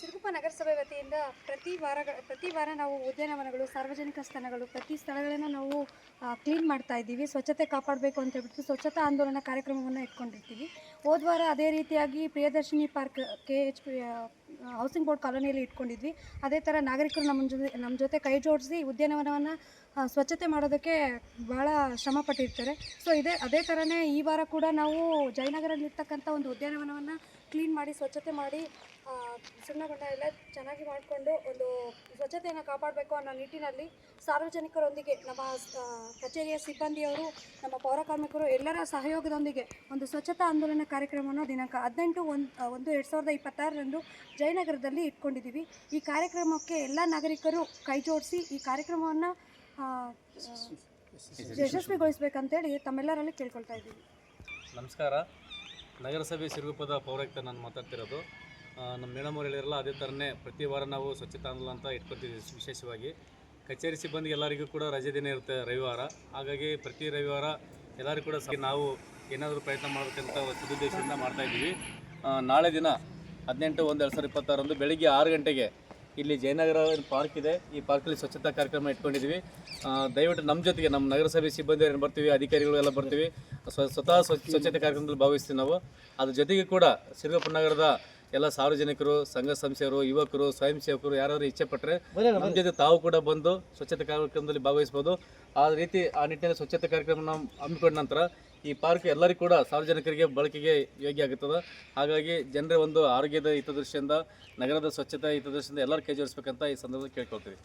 ಸಿರುಗುಪ್ಪ ನಗರಸಭೆ ವತಿಯಿಂದ ಪ್ರತಿ ವಾರ ಪ್ರತಿ ವಾರ ನಾವು ಉದ್ಯಾನವನಗಳು, ಸಾರ್ವಜನಿಕ ಸ್ಥಳಗಳು ಪ್ರತಿ ಸ್ಥಳಗಳನ್ನು ನಾವು ಕ್ಲೀನ್ ಮಾಡ್ತಾ ಇದ್ದೀವಿ. ಸ್ವಚ್ಛತೆ ಕಾಪಾಡಬೇಕು ಅಂತ ಹೇಳ್ಬಿಟ್ಟು ಸ್ವಚ್ಛತಾ ಆಂದೋಲನ ಕಾರ್ಯಕ್ರಮವನ್ನು ಇಟ್ಕೊಂಡಿರ್ತೀವಿ. ಹೋದ ವಾರ ಅದೇ ರೀತಿಯಾಗಿ Priyadarshini park K H P housing board ಕಾಲೋನಿಯಲ್ಲಿ ಇಟ್ಕೊಂಡಿದ್ವಿ. ಅದೇ ಥರ ನಾಗರಿಕರು ನಮ್ಮ ಜೊತೆ ನಮ್ಮ ಜೊತೆ ಕೈ ಜೋಡಿಸಿ ಉದ್ಯಾನವನವನ್ನು ಸ್ವಚ್ಛತೆ ಮಾಡೋದಕ್ಕೆ ಭಾಳ ಶ್ರಮ ಪಟ್ಟಿರ್ತಾರೆ. ಸೊ ಇದೇ, ಅದೇ ಥರನೇ ಈ ವಾರ ಕೂಡ ನಾವು ಜಯನಗರಲ್ಲಿರ್ತಕ್ಕಂಥ ಒಂದು ಉದ್ಯಾನವನವನ್ನು ಕ್ಲೀನ್ ಮಾಡಿ, ಸ್ವಚ್ಛತೆ ಮಾಡಿ ಆ, ಸುಣ್ಣ ಬಣ್ಣ ಎಲ್ಲ ಚೆನ್ನಾಗಿ ಮಾಡಿಕೊಂಡು ಒಂದು ಸ್ವಚ್ಛತೆಯನ್ನು ಕಾಪಾಡಬೇಕು ಅನ್ನೋ ನಿಟ್ಟಿನಲ್ಲಿ ಸಾರ್ವಜನಿಕರೊಂದಿಗೆ ನಮ್ಮ ಕಚೇರಿಯ ಸಿಬ್ಬಂದಿಯವರು ನಮ್ಮ ಪೌರ ಕಾರ್ಮಿಕರು ಎಲ್ಲರ ಸಹಯೋಗದೊಂದಿಗೆ ಒಂದು ಸ್ವಚ್ಛತಾ ಆಂದೋಲನ ಕಾರ್ಯಕ್ರಮವನ್ನು ದಿನಾಂಕ ಹದಿನೆಂಟು ಒಂದು ಒಂದು ಎರಡು ಜಯನಗರದಲ್ಲಿ ಇಟ್ಕೊಂಡಿದ್ದೀವಿ. ಈ ಕಾರ್ಯಕ್ರಮಕ್ಕೆ ಎಲ್ಲ ನಾಗರಿಕರು ಕೈ ಜೋಡಿಸಿ ಈ ಕಾರ್ಯಕ್ರಮವನ್ನು ಯಶಸ್ವಿಗೊಳಿಸ್ಬೇಕಂತೇಳಿ ತಮ್ಮೆಲ್ಲರಲ್ಲಿ ಕೇಳ್ಕೊಳ್ತಾ ಇದ್ದೀವಿ. ನಮಸ್ಕಾರ. ನಗರಸಭೆ ಸಿರುಗುಪ್ಪದ ಪೌರಾಯುಕ್ತ ನಾನು ಮಾತಾಡ್ತಿರೋದು. ನಮ್ಮ ಮೇಡಮ್ ಅವ್ರು ಹೇಳಿರಲ್ಲ ಅದೇ ಥರನೇ ಪ್ರತಿ ವಾರ ನಾವು ಸ್ವಚ್ಛತಾ ಆಂದೋಲನ ಅಂತ ಇಟ್ಕೊತೀವಿ ವಿಶೇಷವಾಗಿ. ಕಚೇರಿ ಸಿಬ್ಬಂದಿ ಎಲ್ಲರಿಗೂ ಕೂಡ ರಜೆ ದಿನ ಇರುತ್ತೆ ರವಿವಾರ. ಹಾಗಾಗಿ ಪ್ರತಿ ರವಿವಾರ ಎಲ್ಲರಿಗೂ ಕೂಡ ನಾವು ಏನಾದರೂ ಪ್ರಯತ್ನ ಮಾಡಬೇಕಂತ ಸದುದ್ದೇಶದಿಂದ ಮಾಡ್ತಾ ಇದ್ದೀವಿ. ನಾಳೆ ದಿನ ಹದಿನೆಂಟು ಒಂದು ಎರಡು ಸಾವಿರದ ಇಪ್ಪತ್ತಾರರಂದು ಬೆಳಿಗ್ಗೆ ಆರು ಗಂಟೆಗೆ ಇಲ್ಲಿ ಜಯನಗರ ಪಾರ್ಕ್ ಇದೆ. ಈ ಪಾರ್ಕಲ್ಲಿ ಸ್ವಚ್ಛತಾ ಕಾರ್ಯಕ್ರಮ ಇಟ್ಕೊಂಡಿದ್ದೀವಿ. ದಯವಿಟ್ಟು ನಮ್ಮ ಜೊತೆಗೆ ನಮ್ಮ ನಗರಸಭೆ ಸಿಬ್ಬಂದಿ ಏನು ಬರ್ತೀವಿ, ಅಧಿಕಾರಿಗಳು ಎಲ್ಲ ಬರ್ತೀವಿ. ಸ್ವ, ಸ್ವತಃ ಸ್ವಚ್ಛ, ಸ್ವಚ್ಛತೆ ಕಾರ್ಯಕ್ರಮದಲ್ಲಿ ಭಾಗವಹಿಸ್ತೀವಿ ನಾವು. ಅದ್ರ ಜೊತೆಗೆ ಕೂಡ ಸಿರುಗಪ್ಪ ನಗರದ ಎಲ್ಲ ಸಾರ್ವಜನಿಕರು ಸಂಘ ಸಂಸ್ಥೆಯರು ಯುವಕರು ಸ್ವಯಂ ಸೇವಕರು ಯಾರಾದರೂ ಇಚ್ಛೆ ಪಟ್ಟರೆ ನಮ್ಮ ಜೊತೆ ತಾವು ಕೂಡ ಬಂದು ಸ್ವಚ್ಛತೆ ಕಾರ್ಯಕ್ರಮದಲ್ಲಿ ಭಾಗವಹಿಸ್ಬೋದು ಆ ರೀತಿ ಆ ನಿಟ್ಟಿನಲ್ಲಿ ಸ್ವಚ್ಛತೆ ಕಾರ್ಯಕ್ರಮ ನಾವು ಹಮ್ಮಿಕೊಂಡ ನಂತರ ಈ ಪಾರ್ಕ್ ಎಲ್ಲರಿಗೂ ಕೂಡ ಸಾರ್ವಜನಿಕರಿಗೆ ಬಳಕೆಗೆ ಯೋಗ್ಯ ಆಗುತ್ತದೆ. ಹಾಗಾಗಿ ಜನರ ಒಂದು ಆರೋಗ್ಯದ ಹಿತದೃಷ್ಟಿಯಿಂದ ನಗರದ ಸ್ವಚ್ಛತಾ ಹಿತದೃಷ್ಟಿಯಿಂದ ಎಲ್ಲರೂ ಕೈ ಜೋಡಿಸ್ಬೇಕಂತ ಈ ಸಂದರ್ಭದಲ್ಲಿ ಕೇಳ್ಕೊಳ್ತೀವಿ.